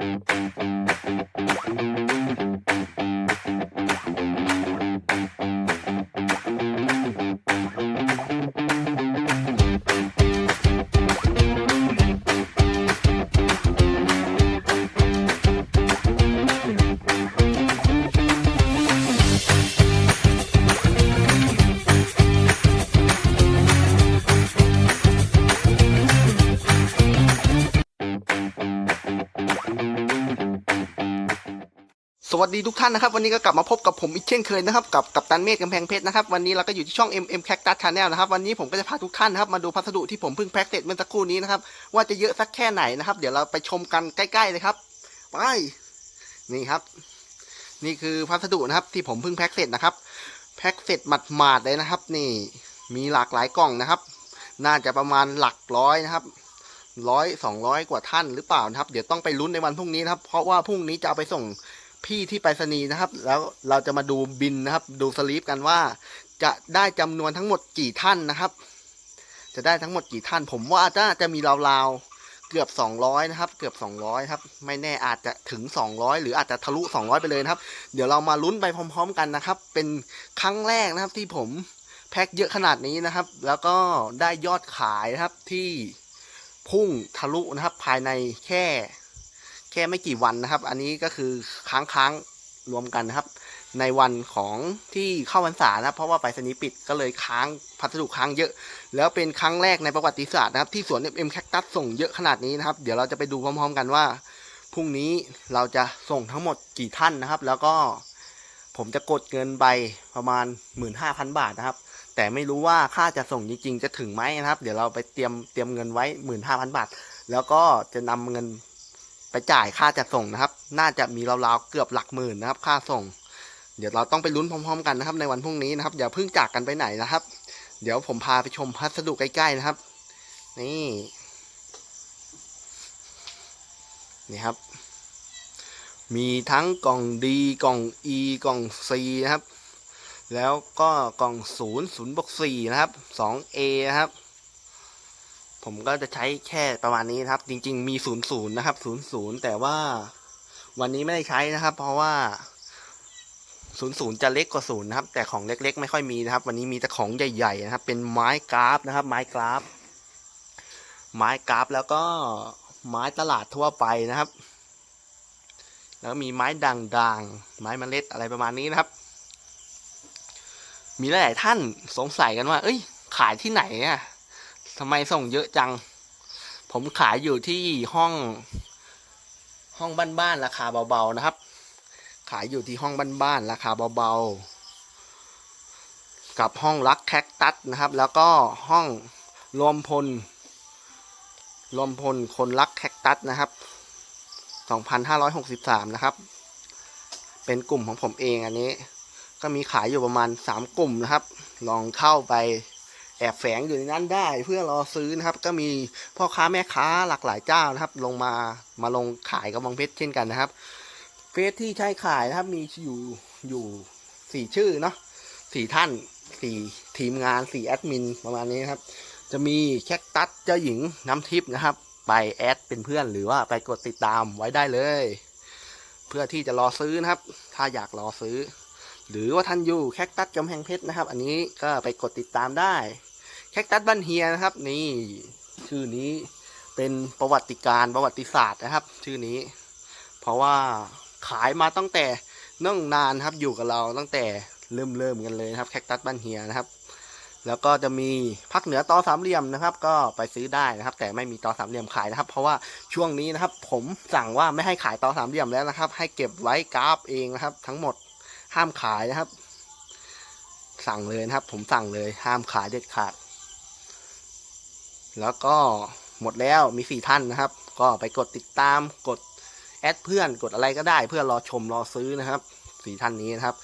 Thank you. สวัสดีทุกท่านนะครับ วันนี้ก็กลับมาพบกับผมอีกเช่นเคยนะครับ กับกับตันเมฆกำแพงเพชรนะครับ วันนี้เราก็อยู่ที่ช่อง MM Cactus Channel นะครับ วันนี้ผมก็จะพาทุกท่านนะครับ มาดูพัสดุที่ผมเพิ่งแพ็กเสร็จเมื่อสักครู่นี้นะครับ ว่าจะเยอะสักแค่ไหนนะครับ เดี๋ยวเราไปชมกันใกล้ๆเลยครับ ไป นี่ครับ นี่คือพัสดุนะครับ ที่ผมเพิ่งแพ็กเสร็จนะครับ แพ็กเสร็จหมาดๆเลยนะครับ นี่ มีหลากหลายกล่องนะครับ น่าจะประมาณหลักร้อยนะครับร้อยสองร้อยกว่าท่านหรือเปล่านะครับ เดี๋ยวต้องไปลุ้นในวันพรุ่งนี้นะครับ เพราะว่าพรุ่งนี้จะเอาไปส่ง พี่ที่ไปรษณีย์นะครับ แล้วเราจะมาดูบินนะครับ ดูสลีปกันว่า จะได้จำนวนทั้งหมดกี่ท่านนะครับ จะได้ทั้งหมดกี่ท่าน ผมว่าจะจะมีราวๆเกือบ 200 นะครับ เกือบ 200 ครับ ไม่แน่อาจจะถึง 200 หรืออาจจะทะลุ 200 ไปเลยนะครับ เดี๋ยวเรามาลุ้นไปพร้อม ๆ กันนะครับ เป็นครั้งแรกนะครับที่ผมแพ็คเยอะขนาดนี้นะครับ แล้วก็ได้ยอดขายนะครับที่พุ่งทะลุนะครับ ภายในแค่ ค่ไม่กี่วันนะครับ อันนี้ก็คือค้างค้างรวมกันนะครับ ในวันของที่เข้าพรรษานะครับเพราะว่าไปรษณีปิดก็เลยค้างพัสดุค้างเยอะ แล้วเป็นครั้งแรกในประวัติศาสตร์นะครับ ที่สวน MM Cactus ส่งเยอะขนาดนี้นะครับ เดี๋ยวเราจะไปดูพร้อมๆกันว่าพรุ่งนี้เราจะส่งทั้งหมดกี่ท่านนะครับ แล้วก็ผมจะกดเงินไปประมาณ 15,000 บาทนะครับ แต่ไม่รู้ว่าค่าจะส่งจริงๆ จะถึงไหมนะครับ เดี๋ยวเราไปเตรียมเตรียมเงินไว้ 15,000 บาท แล้วก็จะนำเงิน จ่ายค่าจัดส่งนะครับ น่าจะมีราวๆเกือบหลักหมื่นนะครับ ค่าส่ง เดี๋ยวเราต้องไปลุ้นพร้อม ๆ กันนะครับ ในวันพรุ่งนี้นะครับอย่าเพิ่งจากกันไปไหนนะครับ เดี๋ยวผมพาไปชมพัสดุใกล้ๆนะครับ นี่นี่ครับ มีทั้งกล่องดีกล่อง E กล่อง C นะครับ แล้วก็กล่องศูนย์ศูนย์บวกสี่นะครับสอง A นะครับ ผมก็จะใช้แค่ประมาณนี้นะครับ จริง ๆ มีศูนย์ศูนย์นะครับศูนย์ศูนย์แต่ว่าวันนี้ไม่ได้ใช้นะครับ เพราะว่าศูนย์ศูนย์จะเล็กกว่าศูนย์นะครับ แต่ของเล็ก ๆ ไม่ค่อยมีนะครับ วันนี้มีแต่ของใหญ่ๆนะครับ เป็นไม้กราฟนะครับ ไม้กราฟ ไม้กราฟแล้วก็ไม้ตลาดทั่วไปนะครับ แล้วมีไม้ด่างๆไม้เมล็ดอะไรประมาณนี้นะครับ มีหลายๆท่านสงสัยกันว่า เอ้ย ขายที่ไหนอะ ทำไมส่งเยอะจัง ผมขายอยู่ที่ห้อง ห้องบ้านๆราคาเบาๆนะครับ ขายอยู่ที่ห้องบ้านๆราคาเบาๆ กับห้องรักแคคตัสนะครับ แล้วก็ห้องรวมพลรวมพลคนรักแคคตัสนะครับ 2563 นะครับ เป็นกลุ่มของผมเองอันนี้ ก็มีขายอยู่ประมาณ 3 กลุ่มนะครับ ลองเข้าไป แอบแฝงอยู่ในนั้นได้เพื่อรอซื้อนะครับ ก็มีพ่อค้าแม่ค้าหลากหลายเจ้านะครับ ลงมามาลงขายกับบางเพชรเช่นกันนะครับเฟซที่ใช้ขายนะครับมีอยู่อยู่สี่ชื่อเนาะสี่ท่านสี่ทีมงานสี่แอดมินประมาณนี้นครับ จะมีแคคตัสเจ้าหญิงน้ำทิพย์นะครับ ไปแอดเป็นเพื่อนหรือว่าไปกดติดตามไว้ได้เลย เพื่อที่จะรอซื้อนะครับ ถ้าอยากรอซื้อ หรือว่าท่านอยู่แคคตัสกำแพงเพชรนะครับ อันนี้ก็ไปกดติดตามได้ แคคตัสบ้านเฮียนะครับ นี่ชื่อนี้เป็นประวัติการประวัติศาสตร์นะครับ ชื่อนี้ เพราะว่าขายมาตั้งแต่นื่องนานครับอยู่กับเราตั้งแต่เริ่มเริ่มกันเลยนะครับ แคคตัสบ้านเฮียนะครับ แล้วก็จะมีภาคเหนือตอสามเหลี่ยมนะครับ ก็ไปซื้อได้นะครับ แต่ไม่มีตอสามเหลี่ยมขายนะครับ เพราะว่าช่วงนี้นะครับ ผมสั่งว่าไม่ให้ขายตอสามเหลี่ยมแล้วนะครับ ให้เก็บไว้กราฟเองนะครับ ทั้งหมดห้ามขายนะครับ สั่งเลยนะครับ ผมสั่งเลยห้ามขายเด็ดขาด แล้วก็หมดแล้วมีสี่ท่านนะครับ ก็ไปกดติดตามกดแอดเพื่อนกดอะไรก็ได้ เพื่อรอชมรอซื้อนะครับสี่ท่านนี้นะครับ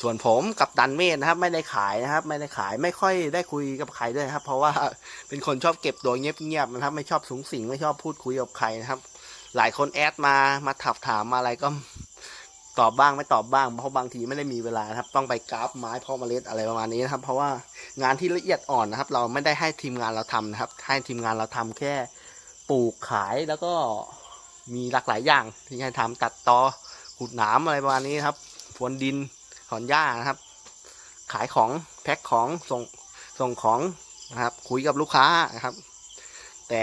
ส่วนผมกับดันเมธนะครับ ไม่ได้ขายนะครับ ไม่ได้ขายไม่ค่อยได้คุยกับใครด้วยครับ เพราะว่าเป็นคนชอบเก็บตัวเงียบๆนะครับ ไม่ชอบสูงสิงไม่ชอบพูดคุยกับใครนะครับ หลายคนแอดมามาถับถามมาอะไรก็ ตอบบ้างไม่ตอบบ้างเพราะบางทีไม่ได้มีเวลาครับ ต้องไปกราฟไม้เพาะเมล็ดอะไรประมาณนี้นะครับ เพราะว่างานที่ละเอียดอ่อนนะครับ เราไม่ได้ให้ทีมงานเราทำนะครับ ให้ทีมงานเราทำแค่ปลูกขายแล้วก็มีหลากหลายอย่างที่ให้ทำตัดตอขุดหนามอะไรประมาณนี้ครับพรวนดินถอนหญ้านะครับ ขายของแพ็คของส่งส่งของนะครับ คุยกับลูกค้านะครับ แต่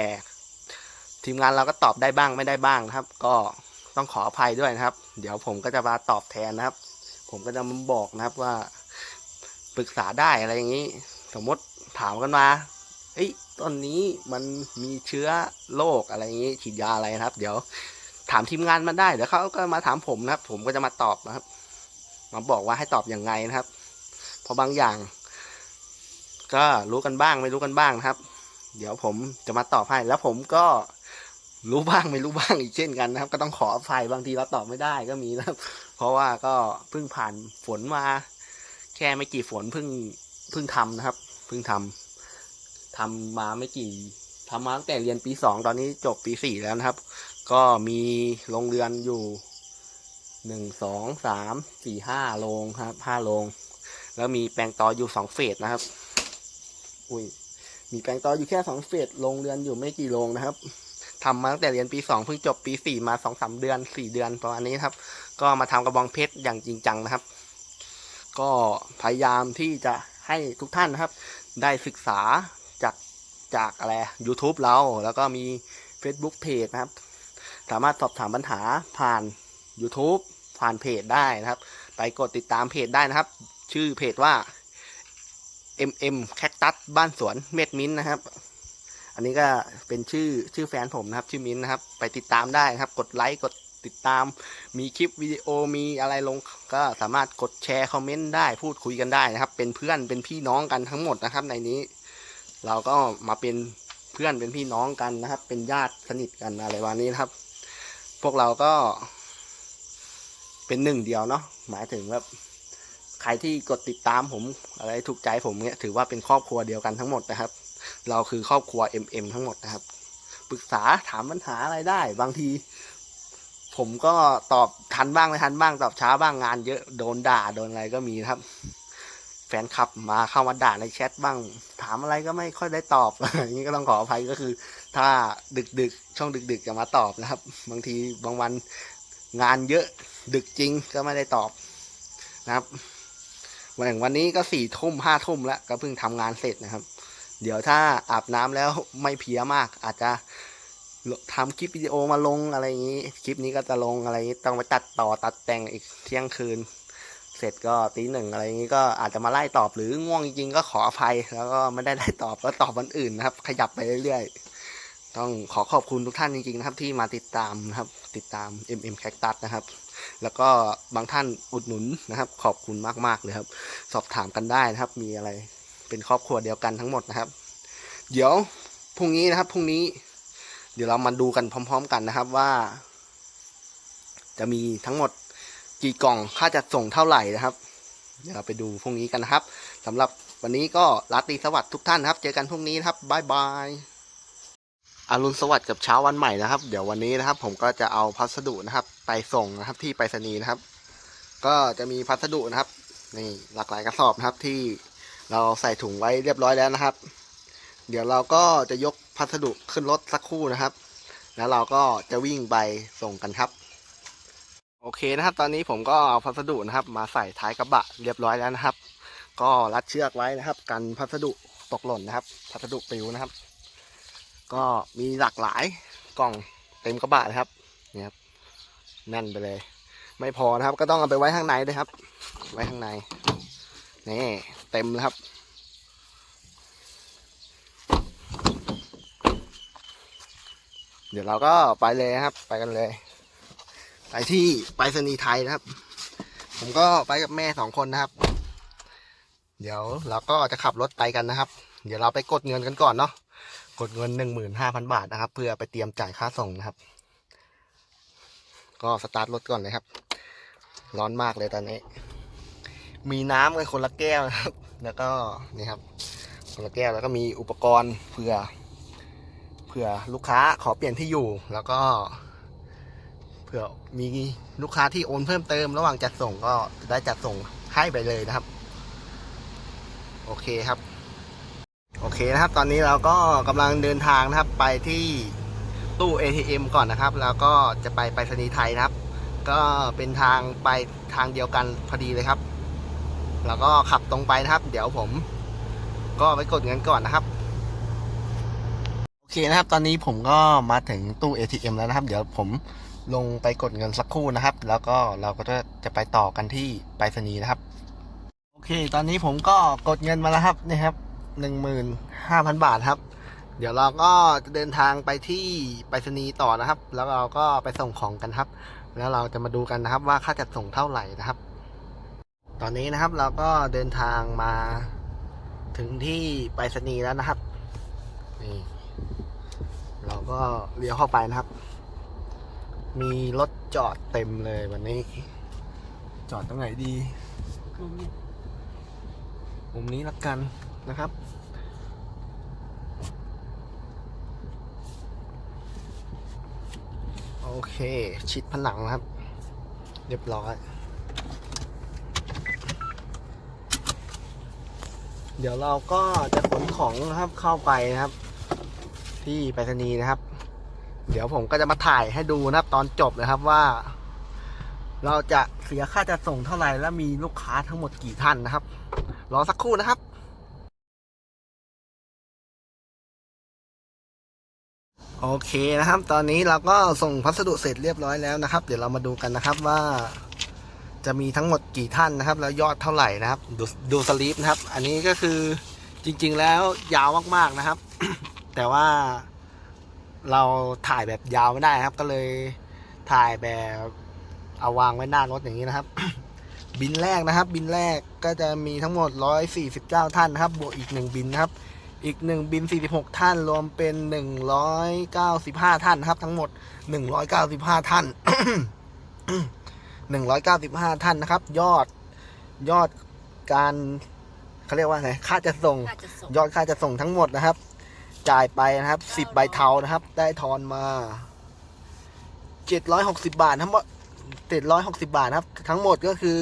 ทีมงานเราก็ตอบได้บ้างไม่ได้บ้างนะครับ ก็ ต้องขออภัยด้วยนะครับ เดี๋ยวผมก็จะมาตอบแทนนะครับ ผมก็จะมาบอกนะครับว่าปรึกษาได้อะไรอย่างนี้ สมมติถามกันมาเอ้ยต้นนี้มันมีเชื้อโรคอะไรอย่างนี้ฉีดยาอะไรนะครับ เดี๋ยวถามทีมงานมาได้เดี๋ยวเขาก็มาถามผมนะครับ ผมก็จะมาตอบนะครับ มาบอกว่าให้ตอบอย่างไงนะครับเพราะบางอย่าง ก็รู้กันบ้างไม่รู้กันบ้างนะครับ เดี๋ยวผมจะมาตอบให้แล้วผมก็ รู้บ้างไม่รู้บ้างอีกเช่นกันนะครับ ก็ต้องขออภัยบางทีเราตอบไม่ได้ก็มีนะครับเพราะว่าก็เพิ่งผ่านฝนมา แค่ไม่กี่ฝนเพิ่งเพิ่งทำนะครับเพิ่งทำทำมาไม่กี่ทำมาตั้งแต่เรียนปีสองตอนนี้จบปีสี่แล้วนะครับ ก็มีโรงเรือนอยู่หนึ่งสองสามสี่ห้าโรงครับห้าโรงแล้วมีแปลงตออยู่สองเฟสนะครับ อุ้ยมีแปลงตออยู่แค่สองเฟสโรงเรือนอยู่ไม่กี่โรงนะครับ ทำมาตั้งแต่เรียนปีสองเพิ่งจบปีสี่มาสองสามเดือนสี่เดือนประมาณนี้ครับ ก็มาทำกระบองเพชรอย่างจริงจังนะครับ ก็พยายามที่จะให้ทุกท่านนะครับ ได้ศึกษาจากจากอะไร YouTube เราแล้วก็มี Facebook Page นะครับ สามารถสอบถามปัญหาผ่าน YouTube ผ่านเพจได้นะครับ ไปกดติดตามเพจได้นะครับ ชื่อเพจว่า MM Cactus บ้านสวนเม็ดมิ้นนะครับ อันนี้ก็เป็นชื่อชื่อแฟนผมนะครับชื่อมิ้นท์นะครับ ไปติดตามได้นะครับ กดไลค์กดติดตาม มีคลิปวิดีโอมีอะไรลง ก็สามารถกดแชร์คอมเมนต์ได้พูดคุยกันได้นะครับ เป็นเพื่อนเป็นพี่น้องกันทั้งหมดนะครับ ในนี้ เราก็มาเป็นเพื่อนเป็นพี่น้องกันนะครับ เป็นญาติสนิทกันอะไรวันนี้นะครับ พวกเราก็ เป็นหนึ่งเดียวเนาะหมายถึงแบบใครที่กดติดตามผมอะไรถูกใจผมเนี่ยถือว่าเป็นครอบครัวเดียวกันทั้งหมดนะครับ เราคือครอบครัว MM ทั้งหมดนะครับ ปรึกษาถามปัญหาอะไรได้ บางที ผมก็ตอบทันบ้างไม่ทันบ้าง ตอบช้าบ้างงานเยอะโดนด่าโดนอะไรก็มีครับ แฟนคลับมาเข้ามาด่าในแชทบ้าง ถามอะไรก็ไม่ค่อยได้ตอบอย่างนี้ก็ต้องขออภัยก็คือ ถ้าดึกดึกๆช่องดึกดึก ๆ จะมาตอบนะครับ บางทีบางวันงานเยอะดึกจริงก็ไม่ได้ตอบนะครับวันอย่างวันนี้ก็สี่ทุ่มห้าทุ่มแล้วก็เพิ่งทำงานเสร็จนะครับ เดี๋ยวถ้าอาบน้ำแล้วไม่เพียมาก อาจจะทำคลิปวิดีโอมาลงอะไรอย่างนี้ คลิปนี้ก็จะลงอะไรนี้ต้องไปตัดต่อตัดแต่งอีกเที่ยงคืน เสร็จก็ตีหนึ่งอะไรอย่างนี้ก็อาจจะมาไล่ตอบหรือง่วงจริงๆก็ขออภัย แล้วก็ไม่ได้ไล่ตอบก็ตอบวันอื่นนะครับ ขยับไปเรื่อยๆ ต้องขอขอบคุณทุกท่านจริงๆนะครับ ที่มาติดตามนะครับ ติดตาม MM Cactus นะครับ แล้วก็บางท่านอุดหนุนนะครับ ขอบคุณมากๆเลยครับ สอบถามกันได้นะครับ มีอะไร เป็นครอบครัวเดียวกันทั้งหมดนะครับ เดี๋ยวพรุ่งนี้นะครับพรุ่งนี้ เดี๋ยวเรามาดูกันพร้อม ๆ กันนะครับว่า จะมีทั้งหมดกี่กล่องค่าจัดส่งเท่าไหร่นะครับ เดี๋ยวเราไปดูพรุ่งนี้กันนะครับสำหรับวันนี้ก็ราตรีสวัสดิ์ทุกท่านนะครับ เจอกันพรุ่งนี้นะครับบายบายอรุณสวัสดิ์กับเช้าวันใหม่นะครับ เดี๋ยววันนี้นะครับ ผมก็จะเอาพัสดุนะครับ ไปส่งนะครับที่ไปรษณีย์นะครับ ก็จะมีพัสดุนะครับนี่หลากหลายกระสอบนะครับที่ เราใส่ถุงไว้เรียบร้อยแล้วนะครับ เดี๋ยวเราก็จะยกพัสดุขึ้นรถสักครู่นะครับ แล้วเราก็จะวิ่งไปส่งกันครับ โอเคนะครับ ตอนนี้ผมก็เอาพัสดุนะครับ มาใส่ท้ายกระบะเรียบร้อยแล้วนะครับ ก็รัดเชือกไว้นะครับ กันพัสดุตกหล่นนะครับ พัสดุปลิวนะครับ ก็มีหลากหลายกล่องเต็มกระบะนะครับเนี่ยครับแน่นไปเลย ไม่พอนะครับ ก็ต้องเอาไปไว้ข้างในด้วยครับ ไว้ข้างในนี่ เต็มเลยครับ เดี๋ยวเราก็ไปเลยครับ ไปกันเลย ไปที่ไปรษณีย์ไทยนะครับ ผมก็ไปกับแม่สองคนนะครับ เดี๋ยวเราก็จะขับรถไปกันนะครับ เดี๋ยวเราไปกดเงินกันก่อนเนาะกดเงินหนึ่งหมื่นห้าพันบาทนะครับ เพื่อไปเตรียมจ่ายค่าส่งนะครับ ก็สตาร์ทรถก่อนเลยครับ ร้อนมากเลยตอนนี้ มีน้ำกันคนละแก้วนะครับ แล้วก็นี่ครับคนละแก้วแล้วก็มีอุปกรณ์เผื่อเผื่อลูกค้าขอเปลี่ยนที่อยู่ แล้วก็เผื่อมีลูกค้าที่โอนเพิ่มเติม ระหว่างจัดส่งก็จะได้จัดส่งให้ไปเลยนะครับ โอเคครับ โอเคนะครับ ตอนนี้เราก็กำลังเดินทางนะครับ ไปที่ตู้ ATM ก่อนนะครับ แล้วก็จะไปไปรษณีย์ไทยนะครับ ก็เป็นทางไปทางเดียวกันพอดีเลยครับ แล้วก็ขับตรงไปนะครับ เดี๋ยวผม ก็ไปกดเงินก่อนนะครับ โอเคนะครับ ตอนนี้ผมก็มาถึงตู้ ATM แล้วนะครับ เดี๋ยวผมลงไปกดเงินสักครู่นะครับ แล้วก็เราก็จะจะไปต่อกันที่ไปรษณีย์นะครับ โอเค ตอนนี้ผมก็กดเงินมาแล้วครับนี่ครับหนึ่งหมื่นห้าพันบาทครับ เดี๋ยวเราก็จะเดินทางไปที่ไปรษณีย์ต่อนะครับ แล้วเราก็ไปส่งของกันครับ แล้วเราจะมาดูกันนะครับว่าค่าจัดส่งเท่าไหร่นะครับ ตอนนี้นะครับเราก็เดินทางมาถึงที่ไปรษณีย์แล้วนะครับ นี่ เราก็เลี้ยวเข้าไปนะครับ มีรถจอดเต็มเลยวันนี้ จอดตรงไหนดี มุมนี้ละกันนะครับ โอเค ชิดผนังนะครับ เรียบร้อย เดี๋ยวเราก็จะขนของนะครับเข้าไปนะครับ ที่ไปรษณีย์นะครับ เดี๋ยวผมก็จะมาถ่ายให้ดูนะครับ ตอนจบนะครับว่า เราจะเสียค่าจัดส่งเท่าไหร่และมีลูกค้าทั้งหมดกี่ท่านนะครับ รอสักครู่นะครับโอเคนะครับ ตอนนี้เราก็ส่งพัสดุเสร็จเรียบร้อยแล้วนะครับ เดี๋ยวเรามาดูกันนะครับว่า จะมีทั้งหมดกี่ท่านนะครับ แล้วยอดเท่าไหร่นะครับ ดูดูสลิปนะครับ อันนี้ก็คือจริง ๆ แล้วยาวมากๆนะครับ แต่ว่าเราถ่ายแบบยาวไม่ได้ครับ ก็เลยถ่ายแบบเอาวางไว้หน้ารถอย่างนี้นะครับ บินแรกนะครับ บินแรกก็จะมีทั้งหมด 149 ท่านนะครับ บวกอีก 1 บินนะครับ อีก 1 บิน 46 ท่าน รวมเป็น 195 ท่านนะครับ ทั้งหมด 195 ท่าน 195 ท่านนะครับ ยอดยอดการเขาเรียกว่าไงค่าจะส่งน่าจะส่งยอดค่าจะส่งทั้งหมดนะครับ จ่ายไปนะครับสิบใบเทานะครับ ได้ทอนมาเจ็ดร้อยหกสิบาททั้งหมดเจ็ดร้อยหกสิบาทนะครับ ทั้งหมดก็คือ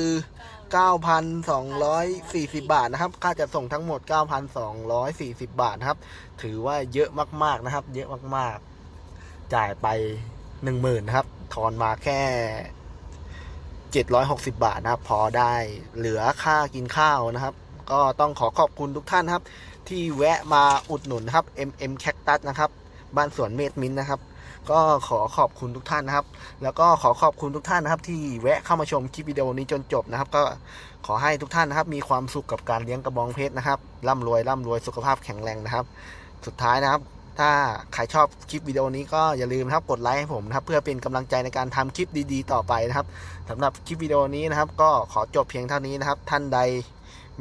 เก้าพันสองร้อยสี่สิบาทนะครับ ค่าจะส่งทั้งหมดเก้าพันสองร้อยสี่สิบาทนะครับ ถือว่าเยอะมากๆนะครับ เยอะมากๆ จ่ายไปหนึ่งหมื่นนะครับ ทอนมาแค่ เจ็ดร้อยหกสิบาทนะครับ พอได้เหลือค่ากินข้าวนะครับ ก็ต้องขอขอบคุณทุกท่านนครับ ที่แวะมาอุดหนุนนครับ MM Cactus นะครับ บ้านสวนเมดมินนะครับ ก็ขอขอบคุณทุกท่านนะครับ แล้วก็ขอขอบคุณทุกท่านนะครับ ที่แวะเข้ามาชมคลิปวิดีโอนี้จนจบนะครับ ก็ขอให้ทุกท่านนะครับ มีความสุขกับการเลี้ยงกระบองเพชรนะครับร่ำรวยร่ำรวยสุขภาพแข็งแรงนะครับ สุดท้ายนะครับ ถ้าใครชอบคลิปวิดีโอนี้ก็อย่าลืมนะครับกดไลค์ให้ผมนะครับเพื่อเป็นกำลังใจในการทำคลิปดีๆ ต่อไปนะครับสำหรับคลิปวิดีโอนี้นะครับ ก็ขอจบเพียงเท่านี้นะครับ ท่านใด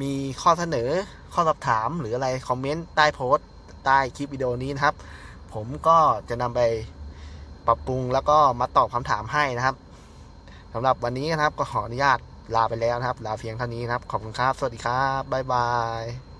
มีข้อเสนอข้อสอบถามหรืออะไรคอมเมนต์ใต้โพสต์ใต้คลิปวิดีโอนี้นะครับ ผมก็จะนำไปปรับปรุงแล้วก็มาตอบคำถามให้นะครับสำหรับวันนี้นะครับก็ขออนุญาตลาไปแล้วนะครับ ลาเพียงเท่านี้นะครับ ขอบคุณครับ สวัสดีครับบ๊ายบาย